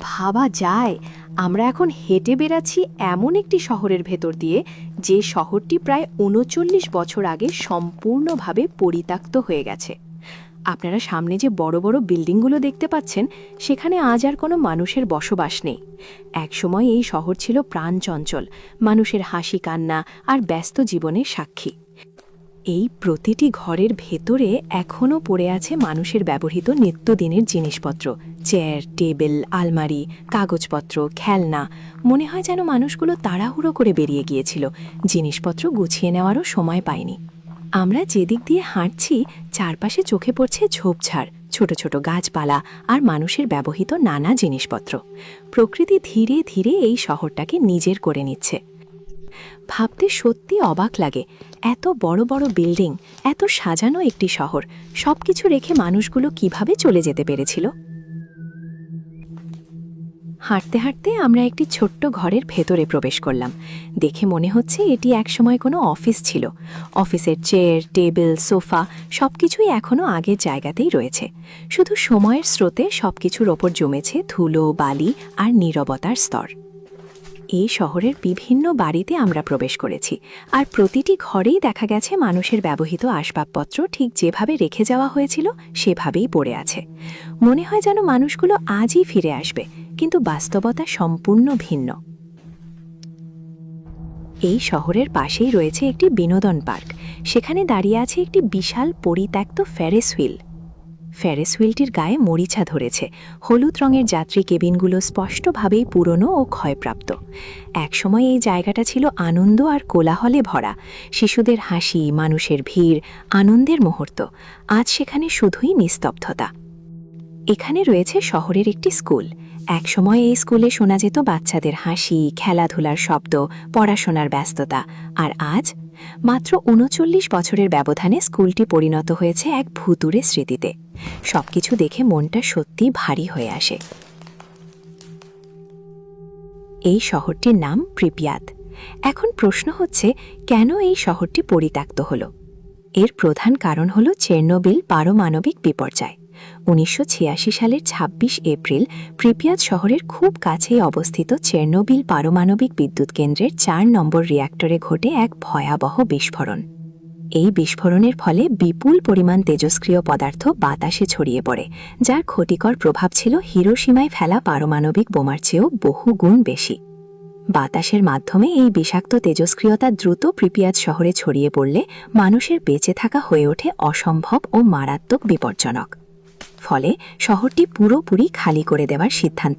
ভাবা যায়। আমরা এখন হেঁটে বেড়াচ্ছি এমন একটি শহরের ভেতর দিয়ে, যে শহরটি প্রায় উনচল্লিশ বছর আগে সম্পূর্ণভাবে পরিত্যক্ত হয়ে গেছে। আপনারা সামনে যে বড় বড় বিল্ডিংগুলো দেখতে পাচ্ছেন, সেখানে আজ আর কোনো মানুষের বসবাস নেই। একসময় এই শহর ছিল প্রাণচঞ্চল, মানুষের হাসি কান্না আর ব্যস্ত জীবনের সাক্ষী। এই প্রতিটি ঘরের ভেতরে এখনও পড়ে আছে মানুষের ব্যবহৃত নিত্যদিনের জিনিসপত্র। চেয়ার, টেবিল, আলমারি, কাগজপত্র, খেলনা। মনে হয় যেন মানুষগুলো তাড়াহুড়ো করে বেরিয়ে গিয়েছিল। জিনিসপত্র গুছিয়ে নেওয়ারও সময় পায়নি আমরা যেদিক দিয়ে হাঁটছি, চারপাশে চোখে পড়ছে ঝোপঝাড়, ছোট ছোট গাছপালা আর মানুষের ব্যবহৃত নানা জিনিসপত্র। প্রকৃতি ধীরে ধীরে এই শহরটাকে নিজের করে নিচ্ছে। ভাবতে সত্যি অবাক লাগে। এত বড় বড় বিল্ডিং, এত সাজানো একটি শহর, সবকিছু রেখে মানুষগুলো কীভাবে চলে যেতে পেরেছিল? হাঁটতে হাঁটতে আমরা একটি ছোট্ট ঘরের ভেতরে প্রবেশ করলাম। দেখে মনে হচ্ছে এটি একসময় কোনো অফিস ছিল। অফিসের চেয়ার, টেবিল, সোফা সবকিছুই এখনও আগের জায়গাতেই রয়েছে। শুধু সময়ের স্রোতে সব কিছুর ওপর জমেছে ধুলো, বালি আর নীরবতার স্তর। এই শহরের বিভিন্ন বাড়িতে আমরা প্রবেশ করেছি। আর প্রতিটি ঘরেই দেখা গেছে মানুষের ব্যবহৃত আসবাবপত্র ঠিক যেভাবে রেখে যাওয়া হয়েছিল, সেভাবেই পড়ে আছে। মনে হয় যেন মানুষগুলো আজই ফিরে আসবে, কিন্তু বাস্তবতা সম্পূর্ণ ভিন্ন। এই শহরের পাশেই রয়েছে একটি বিনোদন পার্ক। সেখানে দাঁড়িয়ে আছে একটি বিশাল পরিত্যক্ত ফ্যারেস হুইল ফ্যারেস হুইলটির গায়ে মরিচা ধরেছে। হলুদ রঙের যাত্রী কেবিনগুলো স্পষ্টভাবেই পুরনো ও ক্ষয়প্রাপ্ত। একসময় এই জায়গাটা ছিল আনন্দ আর কোলাহলে ভরা। শিশুদের হাসি, মানুষের ভিড়, আনন্দের মুহূর্ত। আজ সেখানে শুধুই নিস্তব্ধতা। এখানে রয়েছে শহরের একটি স্কুল। একসময় এই স্কুলে শোনা যেত বাচ্চাদের হাসি, খেলাধুলার শব্দ, পড়াশোনার ব্যস্ততা। আর আজ মাত্র উনচল্লিশ বছরের ব্যবধানে স্কুলটি পরিণত হয়েছে এক ভুতুরে স্মৃতিতে। সবকিছু দেখে মনটা সত্যি ভারী হয়ে আসে। এই শহরটির নাম প্রিপিয়াত। এখন প্রশ্ন হচ্ছে, কেন এই শহরটি পরিত্যক্ত হল? এর প্রধান কারণ হল চেরনোবিল পারমাণবিক বিপর্যয়। উনিশশো ছিয়াশি সালের ২৬ এপ্রিল প্রিপিয়াত শহরের খুব কাছেই অবস্থিত চেরনোবিল পারমাণবিক বিদ্যুৎ কেন্দ্রের চার নম্বর রিয়্যাক্টরে ঘটে এক ভয়াবহ বিস্ফোরণ। এই বিস্ফোরণের ফলে বিপুল পরিমাণ তেজস্ক্রিয় পদার্থ বাতাসে ছড়িয়ে পড়ে, যার ক্ষতিকর প্রভাব ছিল হিরোসীমায় ফেলা পারমাণবিক বোমার চেয়েও বহু গুণ বেশি। বাতাসের মাধ্যমে এই বিষাক্ত তেজস্ক্রিয়তা দ্রুত প্রিপিয়াত শহরে ছড়িয়ে পড়লে মানুষের বেঁচে থাকা হয়ে ওঠে অসম্ভব ও মারাত্মক বিপজ্জনক। ফলে শহরটি পুরোপুরি খালি করে দেওয়ার সিদ্ধান্ত।